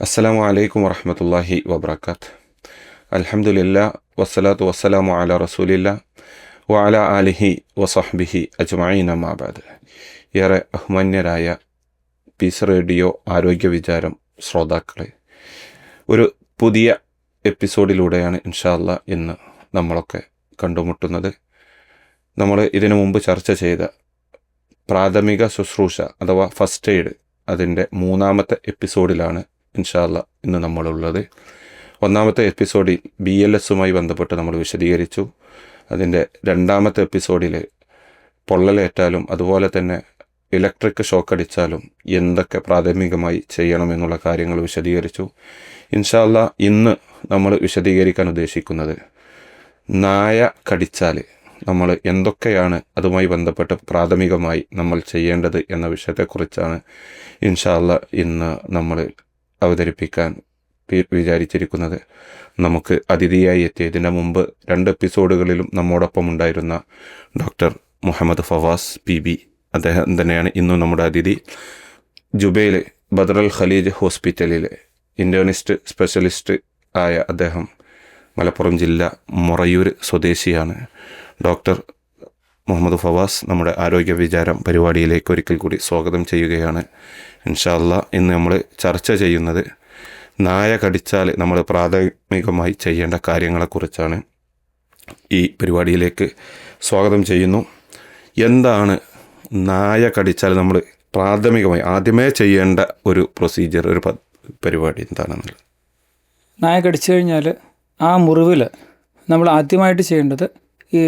അസ്സലാമു അലൈക്കും വറഹമത്തല്ലാഹി വബർക്കാത്ത് അലഹമുല്ല വസ്സലാത്തു വസ്സലാമു അല റസൂലില്ല വഅല ആലിഹി വസഹ്ബിഹി അജ്മഈന നമാബാദ് ഏറെ ബഹുമാന്യരായ പീസ് റേഡിയോ ആരോഗ്യ വിചാരം ശ്രോതാക്കളെ ഒരു പുതിയ എപ്പിസോഡിലൂടെയാണ് ഇൻഷാല്ല ഇന്ന് നമ്മളൊക്കെ കണ്ടുമുട്ടുന്നത്. നമ്മൾ ഇതിനു മുമ്പ് ചർച്ച ചെയ്ത പ്രാഥമിക ശുശ്രൂഷ അഥവാ ഫസ്റ്റ് എയ്ഡ് അതിന്റെ മൂന്നാമത്തെ എപ്പിസോഡിലാണ് ഇൻഷാല്ല ഇന്ന് നമ്മളുള്ളത്. ഒന്നാമത്തെ എപ്പിസോഡിൽ ബി എൽ എസുമായി ബന്ധപ്പെട്ട് നമ്മൾ വിശദീകരിച്ചു. അതിന്റെ രണ്ടാമത്തെ എപ്പിസോഡിൽ പൊള്ളലേറ്റാലും അതുപോലെ തന്നെ ഇലക്ട്രിക് ഷോക്ക് അടിച്ചാലും എന്തൊക്കെ പ്രാഥമികമായി ചെയ്യണം എന്നുള്ള കാര്യങ്ങൾ വിശദീകരിച്ചു. ഇൻഷാല്ല ഇന്ന് നമ്മൾ വിശദീകരിക്കാൻ ഉദ്ദേശിക്കുന്നത് നായ കടിച്ചാൽ നമ്മൾ എന്തൊക്കെയാണ് അതുമായി ബന്ധപ്പെട്ട് പ്രാഥമികമായി നമ്മൾ ചെയ്യേണ്ടത് എന്ന വിഷയത്തെക്കുറിച്ചാണ്. ഇൻഷാല്ല ഇന്ന് നമ്മൾ അവതരിപ്പിക്കാൻ വിചാരിച്ചിരിക്കുന്നത്. നമുക്ക് അതിഥിയായി എത്തിയതിന്റെ മുമ്പ് രണ്ട് എപ്പിസോഡുകളിലും നമ്മോടൊപ്പം ഉണ്ടായിരുന്ന doctor Muhammad Fawaz P B. അദ്ദേഹം തന്നെയാണ് ഇന്നും നമ്മുടെ അതിഥി. ജുബൈൽ ബദറൽ ഖലീജ് ഹോസ്പിറ്റലിലെ ഇൻഡോണിസ്റ്റ് സ്പെഷ്യലിസ്റ്റ് ആയ അദ്ദേഹം മലപ്പുറം ജില്ല മുറയൂർ സ്വദേശിയാണ്. ഡോക്ടർ മുഹമ്മദ് ഫവാസ് നമ്മുടെ ആരോഗ്യ വിചാരം പരിപാടിയിലേക്ക് ഒരിക്കൽ കൂടി സ്വാഗതം ചെയ്യുകയാണ്. ഇൻഷാല്ല ഇന്ന് നമ്മൾ ചർച്ച ചെയ്യുന്നത് നായ കടിച്ചാൽ നമ്മൾ പ്രാഥമികമായി ചെയ്യേണ്ട കാര്യങ്ങളെക്കുറിച്ചാണ്. ഈ പരിപാടിയിലേക്ക് സ്വാഗതം ചെയ്യുന്നു. എന്താണ് നായ കടിച്ചാൽ നമ്മൾ പ്രാഥമികമായി ആദ്യമേ ചെയ്യേണ്ട ഒരു പ്രൊസീജിയർ ഒരു പരിപാടി എന്താണെന്നുള്ളത്? നായ കടിച്ചു കഴിഞ്ഞാൽ ആ മുറിവിൽ നമ്മൾ ആദ്യമായിട്ട് ചെയ്യേണ്ടത് ഈ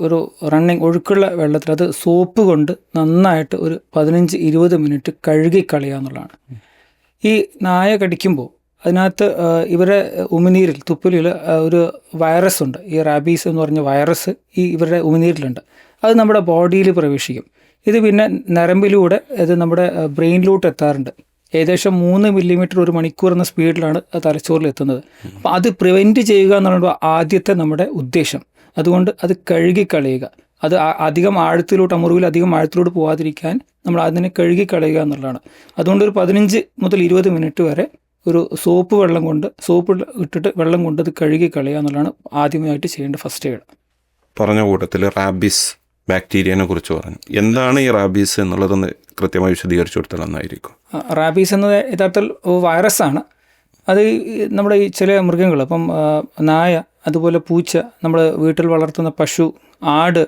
ഒരു റണ്ണിങ് ഒഴുക്കുള്ള വെള്ളത്തിൽ അത് സോപ്പ് കൊണ്ട് നന്നായിട്ട് ഒരു പതിനഞ്ച് ഇരുപത് മിനിറ്റ് കഴുകി കളയുക എന്നുള്ളതാണ്. ഈ നായ കടിക്കുമ്പോൾ അതിനകത്ത് ഇവരെ ഉമിനീരിൽ തുപ്പലിൽ ഒരു വൈറസ് ഉണ്ട്. ഈ റാബീസ് എന്ന് പറഞ്ഞ വൈറസ് ഈ ഇവരുടെ ഉമിനീരിലുണ്ട്. അത് നമ്മുടെ ബോഡിയിൽ പ്രവേശിക്കും. ഇത് പിന്നെ നരമ്പിലൂടെ ഇത് നമ്മുടെ ബ്രെയിനിലോട്ട് എത്താറുണ്ട്. ഏകദേശം മൂന്ന് മില്ലിമീറ്റർ ഒരു മണിക്കൂർ എന്ന സ്പീഡിലാണ് തലച്ചോറിൽ എത്തുന്നത് അപ്പോൾ അത് പ്രിവെന്റ് ചെയ്യുക എന്നുള്ളത് ആദ്യത്തെ നമ്മുടെ ഉദ്ദേശം. അതുകൊണ്ട് അത് കഴുകിക്കളയുക. അത് അധികം ആഴത്തിലോട്ട് ആ മുറിവിൽ അധികം ആഴത്തിലോട്ട് പോകാതിരിക്കാൻ നമ്മൾ അതിനെ കഴുകിക്കളയുക എന്നുള്ളതാണ്. അതുകൊണ്ട് ഒരു പതിനഞ്ച് മുതൽ ഇരുപത് മിനിറ്റ് വരെ ഒരു സോപ്പ് വെള്ളം കൊണ്ട് സോപ്പ് ഇട്ടിട്ട് വെള്ളം കൊണ്ട് അത് കഴുകി കളയുക എന്നുള്ളതാണ് ആദ്യമായിട്ട് ചെയ്യേണ്ട ഫസ്റ്റ് എയ്ഡ് പറഞ്ഞ കൂട്ടത്തിൽ റാബീസ് ബാക്ടീരിയനെ കുറിച്ച് പറഞ്ഞു. എന്താണ് ഈ റാബീസ് എന്നുള്ളതൊന്ന് കൃത്യമായി വിശദീകരിച്ചു കൊടുത്താൽ നന്നായിരിക്കും. റാബീസ് എന്നത് യഥാർത്ഥത്തിൽ വൈറസാണ്. അത് നമ്മുടെ ഈ ചില മൃഗങ്ങൾ അപ്പം നായ അതുപോലെ പൂച്ച നമ്മൾ വീട്ടിൽ വളർത്തുന്ന പശു ആട്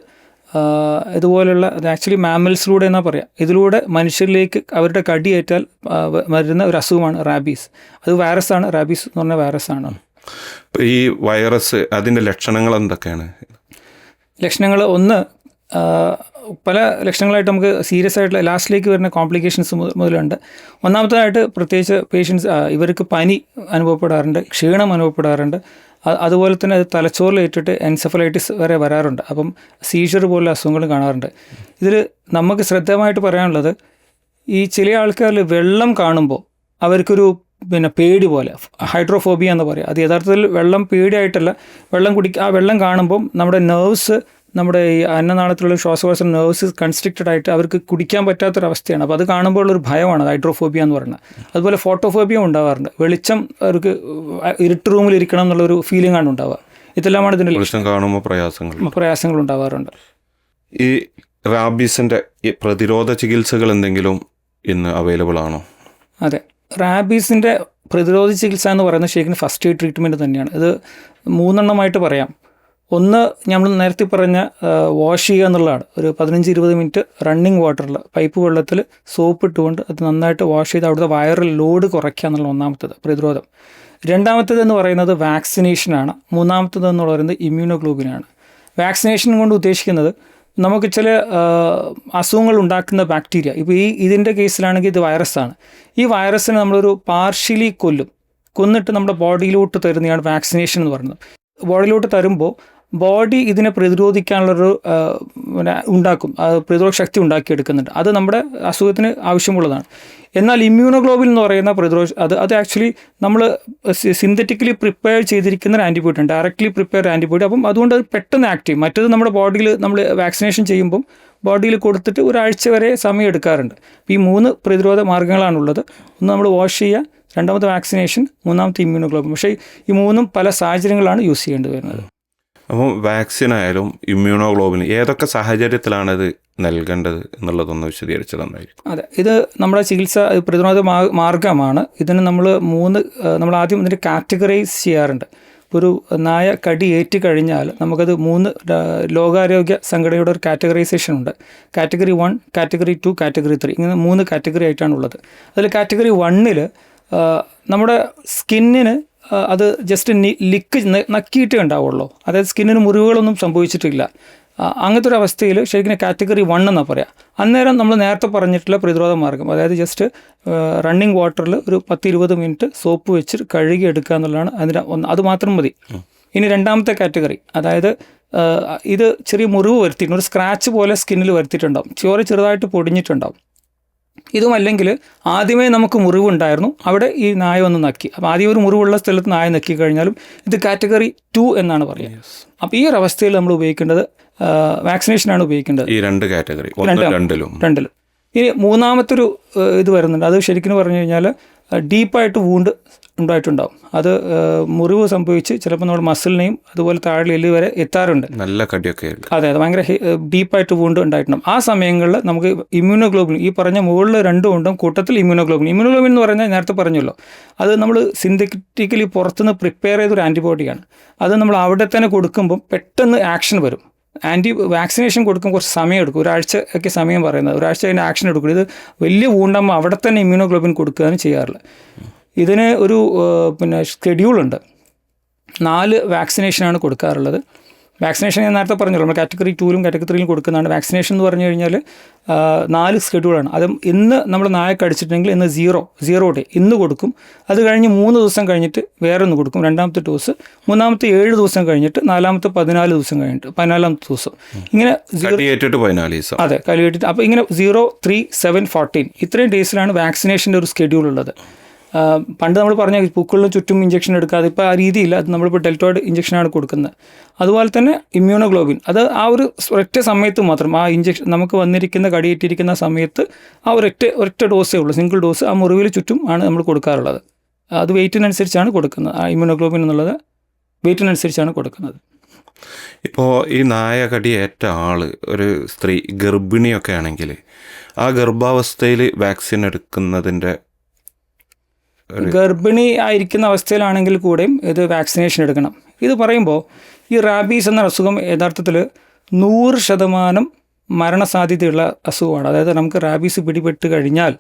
ഇതുപോലുള്ള ആക്ച്വലി മാമൽസിലൂടെ എന്നാ പറയാം ഇതിലൂടെ മനുഷ്യരിലേക്ക് അവരുടെ കടിയേറ്റാൽ വരുന്ന ഒരു അസുഖമാണ് റാബീസ്. അത് വൈറസാണ് റാബീസ് എന്ന് പറഞ്ഞ വൈറസാണ്. ഈ വൈറസ് അതിന്റെ ലക്ഷണങ്ങൾ എന്തൊക്കെയാണ്? ലക്ഷണങ്ങൾ ഒന്ന് പല ലക്ഷണങ്ങളായിട്ട് നമുക്ക് സീരിയസ് ആയിട്ടുള്ള ലാസ്റ്റിലേക്ക് വരുന്ന കോംപ്ലിക്കേഷൻസ് മുതലുണ്ട്. ഒന്നാമത്തേതായിട്ട് പ്രത്യേകിച്ച് പേഷ്യൻസ് ഇവർക്ക് പനി അനുഭവപ്പെടാറുണ്ട് ക്ഷീണം അനുഭവപ്പെടാറുണ്ട്. അതുപോലെ തന്നെ അത് തലച്ചോറിൽ ഏറ്റിട്ട് എൻസെഫലൈറ്റിസ് വരെ വരാറുണ്ട്. അപ്പം സീഷർ പോലുള്ള അസുഖങ്ങൾ കാണാറുണ്ട്. ഇതിൽ നമുക്ക് ശ്രദ്ധമായിട്ട് പറയാനുള്ളത് ഈ ചില ആൾക്കാരിൽ വെള്ളം കാണുമ്പോൾ അവർക്കൊരു പിന്നെ പേടി പോലെ ഹൈഡ്രോഫോബിയ എന്ന് പറയുക അത് യഥാർത്ഥത്തിൽ വെള്ളം പേടിയായിട്ടല്ല. വെള്ളം കുടിക്കുക ആ വെള്ളം കാണുമ്പം നമ്മുടെ നെർവ്സ് നമ്മുടെ ഈ അന്നനാളത്തിലുള്ള ശ്വാസകോശ നെർവ്സ് കൺസ്ട്രിക്റ്റഡ് ആയിട്ട് അവർക്ക് കുടിക്കാൻ പറ്റാത്തൊരവസ്ഥയാണ്. അപ്പോൾ അത് കാണുമ്പോൾ ഉള്ളൊരു ഭയമാണ് ഹൈഡ്രോഫോബിയ എന്ന് പറയുന്നത്. അതുപോലെ ഫോട്ടോഫോബിയ ഉണ്ടാവാറുണ്ട്. വെളിച്ചം അവർക്ക് ഇരുട്ട് റൂമിൽ ഇരിക്കണം എന്നുള്ളൊരു ഫീലിംഗ് ആണ് ഉണ്ടാവുക. ഇതെല്ലാമാണ് ഇതിന്റെ പ്രശ്നം കാണുമ്പോൾ പ്രയാസങ്ങൾ. പ്രയാസങ്ങൾ ഉണ്ടാവാറുണ്ട്. ഈ റാബീസിന്റെ പ്രതിരോധ ചികിത്സകൾ എന്തെങ്കിലും ഇന്ന് അവൈലബിൾ ആണോ? അതെ. റാബീസിന്റെ പ്രതിരോധ ചികിത്സ എന്ന് പറയുന്നത് ശരിക്കും ഫസ്റ്റ് എയ്ഡ് ട്രീറ്റ്മെന്റ് തന്നെയാണ്. ഇത് മൂന്നെണ്ണമായിട്ട് പറയാം. ഒന്ന് നമ്മൾ നേരത്തെ പറഞ്ഞ വാഷ് ചെയ്യുക എന്നുള്ളതാണ്. ഒരു പതിനഞ്ച് ഇരുപത് മിനിറ്റ് റണ്ണിങ് വാട്ടറിൽ പൈപ്പ് വെള്ളത്തിൽ സോപ്പ് ഇട്ടുകൊണ്ട് അത് നന്നായിട്ട് വാഷ് ചെയ്ത് അവിടുത്തെ വൈറൽ ലോഡ് കുറയ്ക്കുക എന്നുള്ള ഒന്നാമത്തത് പ്രതിരോധം. രണ്ടാമത്തേത് എന്ന് പറയുന്നത് വാക്സിനേഷനാണ് മൂന്നാമത്തത് എന്ന് പറയുന്നത് ഇമ്മ്യൂണോഗ്ലോബിനാണ് വാക്സിനേഷൻ കൊണ്ട് ഉദ്ദേശിക്കുന്നത് നമുക്ക് ചില അസുഖങ്ങൾ ഉണ്ടാക്കുന്ന ബാക്ടീരിയ ഇപ്പോൾ ഈ ഇതിന്റെ കേസിലാണെങ്കിൽ ഇത് വൈറസാണ് ഈ വൈറസിനെ നമ്മളൊരു പാർഷ്യലി കൊല്ലും. കൊന്നിട്ട് നമ്മുടെ ബോഡിയിലോട്ട് തരുന്നതാണ് വാക്സിനേഷൻ എന്ന് പറയുന്നത്. ബോഡിയിലോട്ട് തരുമ്പോൾ ബോഡി ഇതിനെ പ്രതിരോധിക്കാനുള്ളൊരു പിന്നെ ഉണ്ടാക്കും പ്രതിരോധ ശക്തി ഉണ്ടാക്കിയെടുക്കുന്നുണ്ട്. അത് നമ്മുടെ അസുഖത്തിന് ആവശ്യമുള്ളതാണ്. എന്നാൽ ഇമ്മ്യൂണോഗ്ലോബിൻ എന്ന് പറയുന്ന പ്രതിരോധ അത് അത് ആക്ച്വലി നമ്മൾ സിന്തറ്റിക്കലി പ്രിപ്പയർ ചെയ്തിരിക്കുന്ന ഒരു ആന്റിബയോട്ടിക് ഡയറക്റ്റ്ലി പ്രിപ്പയർ ആന്റിബയോട്ടിക് അപ്പം അതുകൊണ്ട് അത് പെട്ടെന്ന് ചെയ്യും. മറ്റത് നമ്മുടെ ബോഡിയിൽ നമ്മൾ വാക്സിനേഷൻ ചെയ്യുമ്പം ബോഡിയിൽ കൊടുത്തിട്ട് ഒരാഴ്ച വരെ സമയം എടുക്കാറുണ്ട്. ഈ മൂന്ന് പ്രതിരോധ മാർഗങ്ങളാണുള്ളത് ഒന്ന് നമ്മൾ വാഷ് ചെയ്യുക രണ്ടാമത്തെ വാക്സിനേഷൻ മൂന്നാമത്തെ ഇമ്മ്യൂണോഗ്ലോബിൻ. പക്ഷേ ഈ മൂന്നും പല സാഹചര്യങ്ങളാണ് യൂസ് ചെയ്യേണ്ടി വരുന്നത്. അപ്പോൾ വാക്സിൻ ആയാലും ഇമ്മ്യൂണോഗ്ലോബിൻ ഏതൊക്കെ സാഹചര്യത്തിലാണ് ഇത് നൽകേണ്ടത് എന്നുള്ളതൊന്ന് വിശദീകരിച്ചു തന്നായിരിക്കും അതെ. ഇത് നമ്മുടെ ചികിത്സ പ്രതിരോധ മാർഗമാണ്. ഇതിന് നമ്മൾ മൂന്ന് നമ്മൾ ആദ്യം ഇതിന്റെ കാറ്റഗറൈസ് ചെയ്യാറുണ്ട്. ഒരു നായ കടി ഏറ്റ് കഴിഞ്ഞാൽ നമുക്കത് മൂന്ന് ലോകാരോഗ്യ സംഘടനയുടെ ഒരു കാറ്റഗറൈസേഷൻ ഉണ്ട്. Category one category two category three ഇങ്ങനെ മൂന്ന് കാറ്റഗറി ആയിട്ടാണ് ഉള്ളത്. അതിൽ കാറ്റഗറി വണ്ണിൽ നമ്മുടെ സ്കിന്നിന് അത് ജസ്റ്റ് ലിക്ക് നക്കിയിട്ടേ ഉണ്ടാവുള്ളൂ. അതായത് സ്കിന്നിന് മുറിവുകളൊന്നും സംഭവിച്ചിട്ടില്ല. അങ്ങനത്തെ ഒരു അവസ്ഥയിൽ ശരിക്കും കാറ്റഗറി വൺ എന്നാണ് പറയാം. അന്നേരം നമ്മൾ നേരത്തെ പറഞ്ഞിട്ടുള്ള പ്രതിരോധ മാർഗം അതായത് ജസ്റ്റ് റണ്ണിങ് വാട്ടറിൽ ഒരു പത്ത് ഇരുപത് മിനിറ്റ് സോപ്പ് വെച്ച് കഴുകി എടുക്കുക എന്നുള്ളതാണ് അതിന്റെ ഒന്ന് അത് മാത്രം മതി. ഇനി രണ്ടാമത്തെ കാറ്റഗറി അതായത് ഇത് ചെറിയ മുറിവ് വരുത്തിയിട്ടുണ്ട്. ഒരു സ്ക്രാച്ച് പോലെ സ്കിന്നിൽ വരുത്തിയിട്ടുണ്ടാവും. ചോര ചെറുതായിട്ട് പൊടിഞ്ഞിട്ടുണ്ടാവും. ഇതും അല്ലെങ്കിൽ ആദ്യമേ നമുക്ക് മുറിവുണ്ടായിരുന്നു. അവിടെ ഈ നായ വന്ന് നക്കി. അപ്പോൾ ആദ്യം ഒരു മുറിവുള്ള സ്ഥലത്ത് നായ നക്കി കഴിഞ്ഞാലും ഇത് കാറ്റഗറി ടു എന്നാണ് പറയുക. അപ്പോൾ ഈ ഒരു അവസ്ഥയിൽ നമ്മൾ ഉപയോഗിക്കേണ്ടത് വാക്സിനേഷനാണ് ഉപയോഗിക്കേണ്ടത്. ഈ രണ്ട് കാറ്റഗറി. രണ്ടിലും. രണ്ടിലും. ഇനി മൂന്നാമത്തൊരു ഒരു ഇത് വരുന്നുണ്ട്. അത് ശരിക്കും പറഞ്ഞു കഴിഞ്ഞാൽ ഡീപ്പായിട്ട് വൂണ്ട് ഉണ്ടായിട്ടുണ്ടാവും. അത് മുറിവ് സംഭവിച്ച് ചിലപ്പോൾ നമ്മുടെ മസിലിനെയും അതുപോലെ താഴെ എല്ല് വരെ എത്താറുണ്ട്. നല്ല കടിയൊക്കെ അതെ അത് ഭയങ്കര ഡീപ്പായിട്ട് വൂണ്ട് ഉണ്ടായിട്ടുണ്ടാവും. ആ സമയങ്ങളിൽ നമുക്ക് ഇമ്യൂണോഗ്ലോബിൻ ഈ പറഞ്ഞ മുകളിൽ രണ്ടും ഉണ്ടും കൂട്ടത്തിൽ ഇമ്യൂണോഗ്ലോബിൻ ഇമ്യൂണോഗ്ലോബിൻ എന്ന് പറഞ്ഞാൽ നേരത്തെ പറഞ്ഞല്ലോ. അത് നമ്മൾ സിന്തറ്റിക്കലി പുറത്തുനിന്ന് പ്രിപ്പയർ ചെയ്തൊരു ആന്റിബോഡിയാണ് അത് നമ്മൾ അവിടെ തന്നെ കൊടുക്കുമ്പോൾ പെട്ടെന്ന് ആക്ഷൻ വരും. ആന്റി വാക്സിനേഷൻ കൊടുക്കും കുറച്ച് സമയം എടുക്കും. ഒരാഴ്ച ഒക്കെ സമയം പറയുന്നത്. ഒരാഴ്ച അതിന്റെ ആക്ഷൻ എടുക്കും. ഇത് വലിയ വൂണ്ടാകുമ്പോൾ അവിടെ തന്നെ ഇമ്യൂണോഗ്ലോബിൻ കൊടുക്കുകയാണ് ചെയ്യാറുള്ളത്. ഇതിന് ഒരു പിന്നെ ഷെഡ്യൂളുണ്ട്. നാല് വാക്സിനേഷനാണ് കൊടുക്കാറുള്ളത്. വാക്സിനേഷൻ ഞാൻ നേരത്തെ പറഞ്ഞല്ലോ നമ്മൾ കാറ്റഗറി ടൂലും കാറ്റഗറി ത്രീയിലും കൊടുക്കുന്നതാണ്. വാക്സിനേഷൻ എന്ന് പറഞ്ഞു കഴിഞ്ഞാൽ നാല് സ്കെഡ്യൂളാണ് അത് ഇന്ന് നമ്മൾ നായ കടിച്ചിട്ടുണ്ടെങ്കിൽ ഇന്ന് സീറോ സീറോ ഡേ. ഇന്ന് കൊടുക്കും. അത് കഴിഞ്ഞ് മൂന്ന് ദിവസം കഴിഞ്ഞിട്ട് വേറെ ഒന്ന് കൊടുക്കും. രണ്ടാമത്തെ ഡോസ്. മൂന്നാമത്തെ ഏഴ് ദിവസം കഴിഞ്ഞിട്ട് നാലാമത്തെ പതിനാല് ദിവസം കഴിഞ്ഞിട്ട് പതിനാലാമത്തെ ദിവസം. ഇങ്ങനെ സീറോ അതെ കലിയേറ്റിട്ട് അപ്പോൾ ഇങ്ങനെ സീറോ ത്രീ സെവൻ ഫോർട്ടീൻ. ഇത്രയും ഡേയ്സിലാണ് വാക്സിനേഷന്റെ ഒരു സ്കെഡ്യൂൾ ഉള്ളത് പണ്ട് നമ്മൾ പറഞ്ഞ പൂക്കളിലും ചുറ്റും ഇഞ്ചക്ഷൻ എടുക്കാതെ ഇപ്പോൾ ആ രീതിയില്ല. അത് നമ്മളിപ്പോൾ ഡെൽറ്റോയിഡ് ഇഞ്ചക്ഷനാണ് കൊടുക്കുന്നത്. അതുപോലെ തന്നെ ഇമ്മ്യൂണോഗ്ലോബിൻ അത് ആ ഒരു ഒറ്റ സമയത്ത് മാത്രം ആ ഇഞ്ചക്ഷൻ നമുക്ക് വന്നിരിക്കുന്ന കടിയേറ്റിരിക്കുന്ന സമയത്ത് ആ ഒരൊറ്റ ഒരൊറ്റ ഡോസേ ഉള്ളൂ. സിംഗിൾ ഡോസ് ആ മുറിവിൽ ചുറ്റും ആണ് നമ്മൾ കൊടുക്കാറുള്ളത്. അത് വെയിറ്റിനനുസരിച്ചാണ് കൊടുക്കുന്നത്. ആ ഇമ്മ്യൂണോഗ്ലോബിൻ എന്നുള്ളത് വെയിറ്റിനനുസരിച്ചാണ് കൊടുക്കുന്നത്. ഇപ്പോൾ ഈ നായ കടിയേറ്റ ആൾ ഒരു സ്ത്രീ ഗർഭിണിയൊക്കെ ആണെങ്കിൽ ആ ഗർഭാവസ്ഥയിൽ വാക്സിൻ എടുക്കുന്നതിന്റെ ഗർഭിണി ആയിരിക്കുന്ന അവസ്ഥയിലാണെങ്കിൽ കൂടെയും ഇത് വാക്സിനേഷൻ എടുക്കണം. ഇത് പറയുമ്പോൾ ഈ റാബീസ് എന്ന അസുഖം യഥാർത്ഥത്തിൽ നൂറ് ശതമാനം മരണസാധ്യതയുള്ള അസുഖമാണ്. അതായത് നമുക്ക് റാബീസ് പിടിപെട്ട് കഴിഞ്ഞാൽ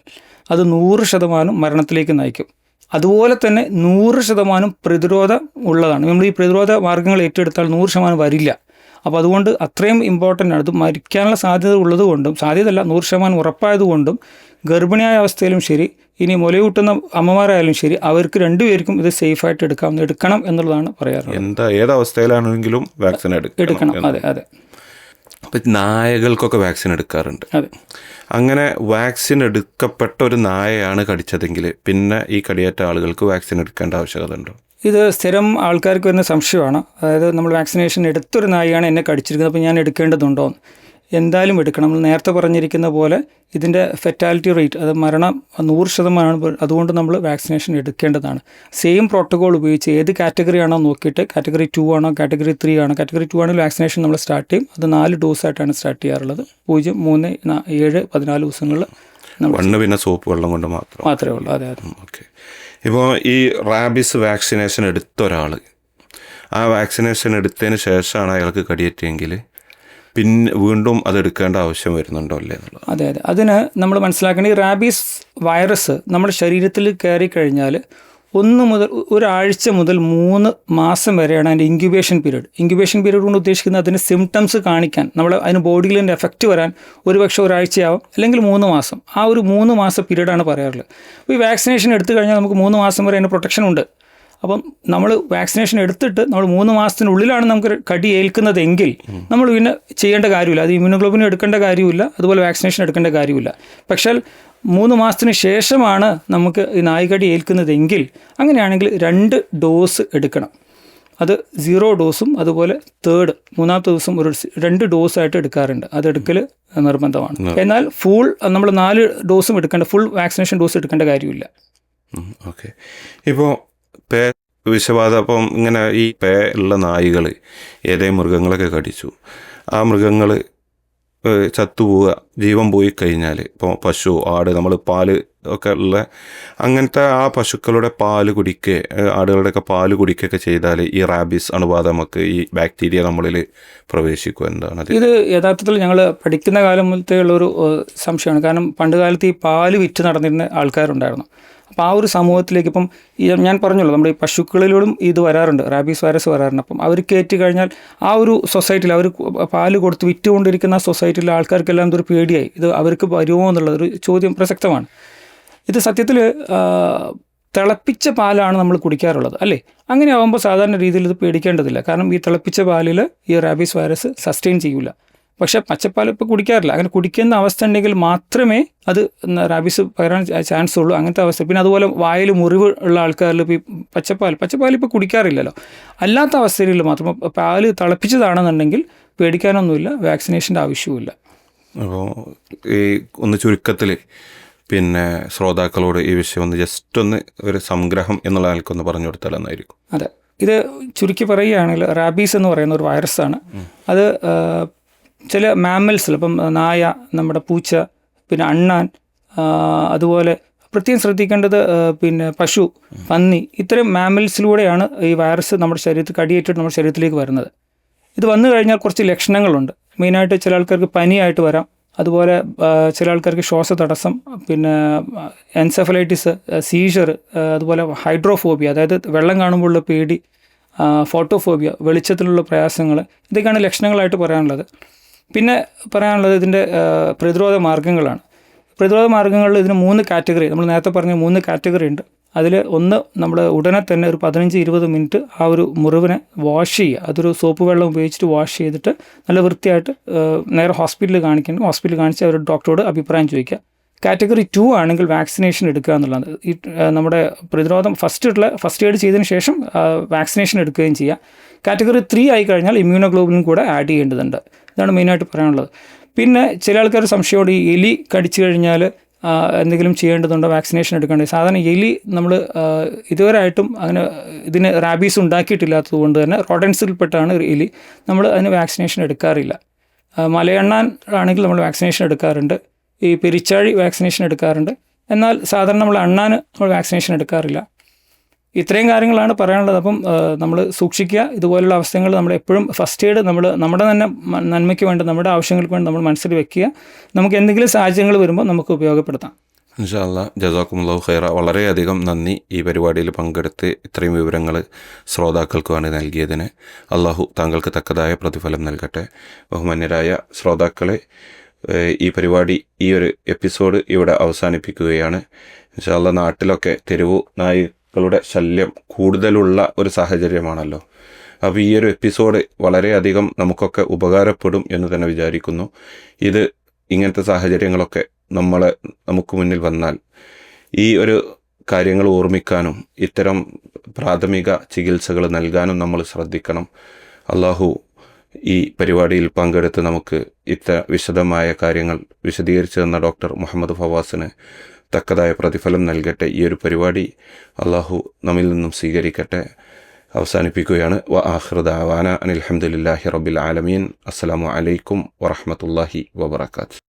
അത് നൂറ് ശതമാനം മരണത്തിലേക്ക് നയിക്കും. അതുപോലെ തന്നെ നൂറ് ശതമാനം പ്രതിരോധം ഉള്ളതാണ്. നമ്മൾ ഈ പ്രതിരോധ മാർഗങ്ങൾ ഏറ്റെടുത്താൽ നൂറ് ശതമാനം വരില്ല. അപ്പോൾ അതുകൊണ്ട് അത്രയും ഇമ്പോർട്ടന്റ് ആണ്. ഇത് മരിക്കാനുള്ള സാധ്യത ഉള്ളതുകൊണ്ടും സാധ്യതയല്ല നൂറ് ശതമാനം ഉറപ്പായതുകൊണ്ടും ഗർഭിണിയായ അവസ്ഥയിലും ശരി ഇനി മുലയൂട്ടുന്ന അമ്മമാരായാലും ശരി അവർക്ക് രണ്ടുപേർക്കും ഇത് സേഫ് ആയിട്ട് എടുക്കാം എടുക്കണം എന്നുള്ളതാണ് പറയാറ് എന്താ ഏതവസ്ഥയിലാണെങ്കിലും വാക്സിൻ എടുക്കണം അതെ അതെ. അപ്പം നായകൾക്കൊക്കെ വാക്സിൻ എടുക്കാറുണ്ട്. അതെ. അങ്ങനെ വാക്സിൻ എടുക്കപ്പെട്ട ഒരു നായയാണ് കടിച്ചതെങ്കിൽ പിന്നെ ഈ കടിയേറ്റ ആളുകൾക്ക് വാക്സിൻ എടുക്കേണ്ട ആവശ്യകത ഉണ്ടോ? ഇത് സ്ഥിരം ആൾക്കാർക്ക് വരുന്ന സംശയമാണ്. അതായത് നമ്മൾ വാക്സിനേഷൻ എടുത്തൊരു നായയാണ് എന്നെ കടിച്ചിരിക്കുന്നത് അപ്പോൾ ഞാൻ എടുക്കേണ്ടതുണ്ടോ. എന്തായാലും എടുക്കണം. നമ്മൾ നേരത്തെ പറഞ്ഞിരിക്കുന്ന പോലെ ഇതിന്റെ ഫെറ്റാലിറ്റി റേറ്റ് അത് മരണം നൂറ് ശതമാനമാണ്. അതുകൊണ്ട് നമ്മൾ വാക്സിനേഷൻ എടുക്കേണ്ടതാണ്. സെയിം പ്രോട്ടോകോൾ ഉപയോഗിച്ച് ഏത് കാറ്റഗറി ആണോ നോക്കിയിട്ട് കാറ്റഗറി ടു ആണോ കാറ്റഗറി ത്രീ ആണോ കാറ്റഗറി ടു ആണെങ്കിൽ വാക്സിനേഷൻ നമ്മൾ സ്റ്റാർട്ട് ചെയ്യും. അത് നാല് ഡോസായിട്ടാണ് സ്റ്റാർട്ട് ചെയ്യാറുള്ളത്. പൂജ്യം മൂന്ന് ഏഴ് പതിനാല് ദിവസങ്ങളിൽ മണ്ണ് പിന്നെ സോപ്പ് വെള്ളം കൊണ്ട് മാത്രം. മാത്രമേ ഉള്ളൂ. അതെ അതെ. ഓക്കെ ഇപ്പോൾ ഈ റാബിസ് വാക്സിനേഷൻ എടുത്ത ഒരാൾ ആ വാക്സിനേഷൻ എടുത്തതിന് ശേഷമാണ് അയാൾക്ക് കടിയേറ്റെങ്കിൽ പിന്നെ വീണ്ടും അത് എടുക്കേണ്ട ആവശ്യം വരുന്നുണ്ടോ അല്ലേ എന്നുള്ളത്? അതെ അതെ. അതിന് നമ്മൾ മനസ്സിലാക്കേണ്ട ഈ റാബീസ് വൈറസ് നമ്മുടെ ശരീരത്തിൽ കയറി കഴിഞ്ഞാൽ ഒന്ന് മുതൽ ഒരാഴ്ച മുതൽ മൂന്ന് മാസം വരെയാണ് അതിന്റെ ഇൻക്യുബേഷൻ പീരീഡ് ഇൻക്യുബേഷൻ പീരീഡ് കൊണ്ട് ഉദ്ദേശിക്കുന്നത് അതിന് സിംറ്റംസ് കാണിക്കാൻ നമ്മൾ അതിന് ബോഡിയിൽ അതിന്റെ എഫക്റ്റ് വരാൻ ഒരുപക്ഷെ ഒരാഴ്ചയാവും അല്ലെങ്കിൽ മൂന്ന് മാസം. ആ ഒരു മൂന്ന് മാസം പീരീഡാണ് പറയാറുള്ളത്. അപ്പോൾ ഈ വാക്സിനേഷൻ എടുത്തു കഴിഞ്ഞാൽ നമുക്ക് മൂന്ന് മാസം വരെ അതിന് പ്രൊട്ടക്ഷൻ ഉണ്ട്. അപ്പം നമ്മൾ വാക്സിനേഷൻ എടുത്തിട്ട് നമ്മൾ മൂന്ന് മാസത്തിനുള്ളിലാണ് നമുക്ക് കടി ഏൽക്കുന്നതെങ്കിൽ നമ്മൾ പിന്നെ ചെയ്യേണ്ട കാര്യമില്ല. അത് ഇമ്മ്യൂണോഗ്ലോബിൻ എടുക്കേണ്ട കാര്യമില്ല അതുപോലെ വാക്സിനേഷൻ എടുക്കേണ്ട കാര്യമില്ല. പക്ഷേ മൂന്ന് മാസത്തിന് ശേഷമാണ് നമുക്ക് ഈ നായ്ക്കടി ഏൽക്കുന്നതെങ്കിൽ അങ്ങനെയാണെങ്കിൽ രണ്ട് ഡോസ് എടുക്കണം. അത് സീറോ ഡോസും അതുപോലെ തേർഡ് മൂന്നാമത്തെ ദിവസം ഒരു രണ്ട് ഡോസായിട്ട് എടുക്കാറുണ്ട്. അത് എടുക്കൽ നിർബന്ധമാണ്. എന്നാൽ ഫുൾ നമ്മൾ നാല് ഡോസും എടുക്കേണ്ട ഫുൾ വാക്സിനേഷൻ ഡോസ് എടുക്കേണ്ട കാര്യമില്ല. ഓക്കെ. ഇപ്പോൾ പേ വിഷബാധ അപ്പം ഇങ്ങനെ ഈ പേ ഉള്ള നായികൾ ഏതേ മൃഗങ്ങളൊക്കെ കടിച്ചു. ആ മൃഗങ്ങൾ ചത്തുപോവുക ജീവൻ പോയി കഴിഞ്ഞാൽ ഇപ്പോൾ പശു ആട് നമ്മൾ പാൽ ഒക്കെ ഉള്ള അങ്ങനത്തെ ആ പശുക്കളുടെ പാൽ കുടിക്കുക ആടുകളുടെയൊക്കെ പാൽ കുടിക്കുകയൊക്കെ ചെയ്താൽ ഈ റാബീസ് അണുബാധ നമുക്ക് ഈ ബാക്ടീരിയ നമ്മളിൽ പ്രവേശിക്കും എന്താണ് ഇത് യഥാർത്ഥത്തിൽ ഞങ്ങൾ പഠിക്കുന്ന കാലം മുതലുള്ളൊരു സംശയമാണ്. കാരണം പണ്ട് കാലത്ത് ഈ പാൽ വിറ്റ് നടന്നിരുന്ന ആൾക്കാരുണ്ടായിരുന്നു. അപ്പോൾ ആ ഒരു സമൂഹത്തിലേക്ക് ഇപ്പം ഞാൻ പറഞ്ഞല്ലോ നമ്മുടെ ഈ പശുക്കളിലൂടെ ഇത് വരാറുണ്ട് റാബീസ് വൈറസ് വരാറുണ്ട്. അപ്പം അവർ കയറ്റി കഴിഞ്ഞാൽ ആ ഒരു സൊസൈറ്റിയിൽ അവർ പാൽ കൊടുത്ത് വിറ്റുകൊണ്ടിരിക്കുന്ന സൊസൈറ്റിയിലെ ആൾക്കാർക്കെല്ലാം ഇതൊരു പേടിയായി. ഇത് അവർക്ക് വരുമോ എന്നുള്ളതൊരു ചോദ്യം പ്രസക്തമാണ്. ഇത് സത്യത്തിൽ തിളപ്പിച്ച പാലാണ് നമ്മൾ കുടിക്കാറുള്ളത് അല്ലേ? അങ്ങനെ ആകുമ്പോൾ സാധാരണ രീതിയിൽ ഇത് പേടിക്കേണ്ടതില്ല. കാരണം ഈ തിളപ്പിച്ച പാലിൽ ഈ റാബീസ് വൈറസ് സസ്റ്റെയിൻ ചെയ്യൂല. പക്ഷേ പച്ചപ്പാൽ ഇപ്പോൾ കുടിക്കാറില്ല. അങ്ങനെ കുടിക്കുന്ന അവസ്ഥ ഉണ്ടെങ്കിൽ മാത്രമേ അത് റാബീസ് പകരാൻ ചാൻസ് ഉള്ളൂ. അങ്ങനത്തെ അവസ്ഥ. പിന്നെ അതുപോലെ വായിൽ മുറിവ് ഉള്ള ആൾക്കാരിൽ ഇപ്പോൾ ഈ പച്ചപ്പാൽ പച്ചപ്പാൽ ഇപ്പോൾ കുടിക്കാറില്ലല്ലോ. അല്ലാത്ത അവസ്ഥയിൽ മാത്രം പാൽ പാൽ തിളപ്പിച്ചതാണെന്നുണ്ടെങ്കിൽ പേടിക്കാനൊന്നുമില്ല വാക്സിനേഷന്റെ ആവശ്യവുമില്ല. അപ്പോൾ ഈ ഒന്ന് ചുരുക്കത്തിൽ പിന്നെ ശ്രോതാക്കളോട് ഈ വിഷയം ഒന്ന് ജസ്റ്റ് ഒന്ന് ഒരു സംഗ്രഹം എന്നുള്ള ആൾക്കൊന്ന് പറഞ്ഞു കൊടുത്താൽ എന്നായിരിക്കും അതെ. ഇത് ചുരുക്കി പറയുകയാണെങ്കിൽ റാബീസ് എന്ന് പറയുന്ന ഒരു വൈറസാണ് അത് ചില മാമൽസിൽ ഇപ്പം നായ നമ്മുടെ പൂച്ച പിന്നെ അണ്ണാൻ അതുപോലെ പ്രത്യേകം ശ്രദ്ധിക്കേണ്ടത് പിന്നെ പശു പന്നി ഇത്തരം മാമൽസിലൂടെയാണ് ഈ വൈറസ് നമ്മുടെ ശരീരത്തിൽ കടിയേറ്റിട്ട് നമ്മുടെ ശരീരത്തിലേക്ക് വരുന്നത്. ഇത് വന്നു കഴിഞ്ഞാൽ കുറച്ച് ലക്ഷണങ്ങളുണ്ട്. മെയിനായിട്ട് ചില ആൾക്കാർക്ക് പനിയായിട്ട് വരാം. അതുപോലെ ചില ആൾക്കാർക്ക് ശ്വാസ തടസ്സം പിന്നെ എൻസെഫലൈറ്റിസ് സീഷർ അതുപോലെ ഹൈഡ്രോഫോബിയ അതായത് വെള്ളം കാണുമ്പോഴുള്ള പേടി ഫോട്ടോഫോബിയ വെളിച്ചത്തിലുള്ള പ്രയാസങ്ങൾ ഇതൊക്കെയാണ് ലക്ഷണങ്ങളായിട്ട് പറയാനുള്ളത്. പിന്നെ പറയാനുള്ളത് ഇതിന്റെ പ്രതിരോധ മാർഗങ്ങളാണ് പ്രതിരോധ മാർഗങ്ങളിൽ ഇതിന് മൂന്ന് കാറ്റഗറി നമ്മൾ നേരത്തെ പറഞ്ഞ മൂന്ന് കാറ്റഗറി ഉണ്ട്. അതിൽ ഒന്ന് നമ്മൾ ഉടനെ തന്നെ ഒരു പതിനഞ്ച് ഇരുപത് മിനിറ്റ് ആ ഒരു മുറിവിനെ വാഷ് ചെയ്യുക. അതൊരു സോപ്പ് വെള്ളം ഉപയോഗിച്ചിട്ട് വാഷ് ചെയ്തിട്ട് നല്ല വൃത്തിയായിട്ട് നേരെ ഹോസ്പിറ്റലിൽ കാണിക്കണം. ഹോസ്പിറ്റലിൽ കാണിച്ച് അവർ ഡോക്ടറോട് അഭിപ്രായം ചോദിക്കുക. കാറ്റഗറി ടു ആണെങ്കിൽ വാക്സിനേഷൻ എടുക്കുക എന്നുള്ളത് ഈ നമ്മുടെ പ്രതിരോധം ഫസ്റ്റ് ഉള്ള ഫസ്റ്റ് എയ്ഡ് ചെയ്തതിന് ശേഷം വാക്സിനേഷൻ എടുക്കുകയും ചെയ്യാം. കാറ്റഗറി ത്രീ ആയി കഴിഞ്ഞാൽ ഇമ്മ്യൂണോഗ്ലോബിനും കൂടെ ആഡ് ചെയ്യേണ്ടതുണ്ട്. ഇതാണ് മെയിനായിട്ട് പറയാനുള്ളത്. പിന്നെ ചില ആൾക്കാർ സംശയമുണ്ട് ഈ എലി കടിച്ചു കഴിഞ്ഞാൽ എന്തെങ്കിലും ചെയ്യേണ്ടതുണ്ടോ? വാക്സിനേഷൻ എടുക്കേണ്ടത്. സാധാരണ എലി നമ്മൾ ഇതുവരെയായിട്ടും അങ്ങനെ ഇതിന് റാബീസ് ഉണ്ടാക്കിയിട്ടില്ലാത്തത് കൊണ്ട് തന്നെ റോഡൻസിൽപ്പെട്ടാണ് എലി. നമ്മൾ അതിന് വാക്സിനേഷൻ എടുക്കാറില്ല. മലയെണ്ണാൻ ആണെങ്കിൽ നമ്മൾ വാക്സിനേഷൻ എടുക്കാറുണ്ട്. ഈ പെരിച്ചാഴി വാക്സിനേഷൻ എടുക്കാറുണ്ട്. എന്നാൽ സാധാരണ നമ്മൾ അണ്ണാന് നമ്മൾ വാക്സിനേഷൻ എടുക്കാറില്ല. ഇത്രയും കാര്യങ്ങളാണ് പറയാനുള്ളത്. അപ്പം നമ്മൾ സൂക്ഷിക്കുക. ഇതുപോലുള്ള അവസ്ഥകൾ നമ്മൾ എപ്പോഴും ഫസ്റ്റ് എയ്ഡ് നമ്മൾ നമ്മുടെ തന്നെ നന്മയ്ക്ക് വേണ്ടി നമ്മുടെ ആവശ്യങ്ങൾക്ക് വേണ്ടി നമ്മൾ മനസ്സിൽ വെക്കുക. നമുക്ക് എന്തെങ്കിലും സാഹചര്യങ്ങൾ വരുമ്പോൾ നമുക്ക് ഉപയോഗപ്പെടുത്താം. ഇൻഷാല്ല ജസാക്കുമുല്ലാഹു ഖൈറ. വളരെയധികം നന്ദി ഈ പരിപാടിയിൽ പങ്കെടുത്ത് ഇത്രയും വിവരങ്ങൾ ശ്രോതാക്കൾക്ക് വേണ്ടി നൽകിയതിന്. അള്ളാഹു താങ്കൾക്ക് തക്കതായ പ്രതിഫലം നൽകട്ടെ. ബഹുമാന്യരായ ശ്രോതാക്കളെ ഈ പരിപാടി ഈ ഒരു എപ്പിസോഡ് ഇവിടെ അവസാനിപ്പിക്കുകയാണ്. ഇൻഷാല്ല നാട്ടിലൊക്കെ തെരുവു നായ്ക്കളുടെ ശല്യം കൂടുതലുള്ള ഒരു സാഹചര്യമാണല്ലോ. അപ്പോൾ ഈ ഒരു എപ്പിസോഡ് വളരെയധികം നമുക്കൊക്കെ ഉപകാരപ്പെടും എന്ന് തന്നെ വിചാരിക്കുന്നു. ഇത് ഇങ്ങനത്തെ സാഹചര്യങ്ങളൊക്കെ നമ്മളെ നമുക്ക് മുന്നിൽ വന്നാൽ ഈ ഒരു കാര്യങ്ങൾ ഓർമ്മിക്കാനും ഇത്തരം പ്രാഥമിക ചികിത്സകൾ നൽകാനും നമ്മൾ ശ്രദ്ധിക്കണം. അള്ളാഹു ഈ പരിപാടിയിൽ പങ്കെടുത്ത് നമുക്ക് ഇത്ര വിശദമായ കാര്യങ്ങൾ വിശദീകരിച്ചു തന്ന ഡോക്ടർ മുഹമ്മദ് ഫവാസിന് തക്കതായ പ്രതിഫലം നൽകട്ടെ. ഈ ഒരു പരിപാടി അള്ളാഹു നമ്മിൽ നിന്നും സ്വീകരിക്കട്ടെ. അവസാനിപ്പിക്കുകയാണ്. വ ആഹ്റദാവാന അനിൽഹമുല്ലാഹി റബ്ബിൽ ആലമീൻ. അസ്സാം വലൈക്കും വറഹമത്തല്ലാഹി വബർക്കാത്ത്